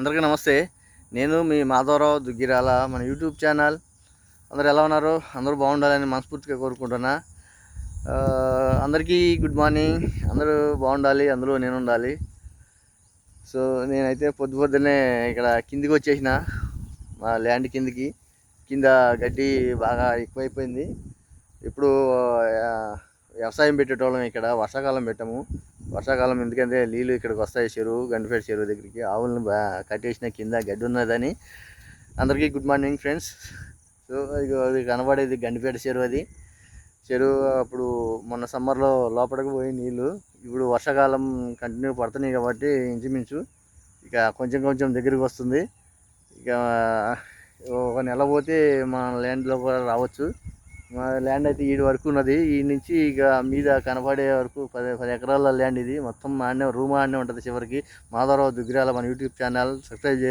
అందరికీ నమస్తే. నేను మీ మాధవరావు దుగ్గిరాల మన యూట్యూబ్ ఛానల్. అందరు ఎలా ఉన్నారు? అందరూ బాగుండాలని మనస్ఫూర్తిగా కోరుకుంటున్నా. అందరికీ గుడ్ మార్నింగ్. అందరూ బాగుండాలి అందులో నేను ఉండాలి. సో నేనైతే పొద్దు పొద్దున్నే ఇక్కడ కిందికి వచ్చేసిన మా ల్యాండ్ కిందికి. కింద గడ్డి బాగా ఎక్కువైపోయింది. ఇప్పుడు వ్యవసాయం పెట్టేటోళ్ళం ఇక్కడ వర్షాకాలం పెట్టాము. వర్షాకాలం ఎందుకంటే నీళ్ళు ఇక్కడికి వస్తాయి చెరువు గండిపేట చెరువు దగ్గరికి. ఆవులను కట్టేసిన కింద గడ్డి ఉన్నదని అందరికీ గుడ్ మార్నింగ్ ఫ్రెండ్స్. సో ఇది అది కనబడేది గండిపేట చెరువు అది. చెరువు అప్పుడు మొన్న సమ్మర్లో లోపలికి పోయి నీళ్ళు ఇప్పుడు వర్షాకాలం కంటిన్యూ పడుతున్నాయి కాబట్టి ఇంచుమించు ఇక కొంచెం కొంచెం దగ్గరికి వస్తుంది. ఇక ఒక నెల పోతే మన ల్యాండ్లో కూడా రావచ్చు. మా ల్యాండ్ అయితే ఈడు వరకు ఉన్నది. ఈ నుంచి ఇక మీద కనపడే వరకు పది పది ఎకరాల ల్యాండ్ ఇది. మొత్తం ఆడనే రూమ్ ఆడనే ఉంటుంది చివరికి. మాధవరావు దుగ్గిరాల మన యూట్యూబ్ ఛానల్ సబ్స్క్రైబ్ చేయరు.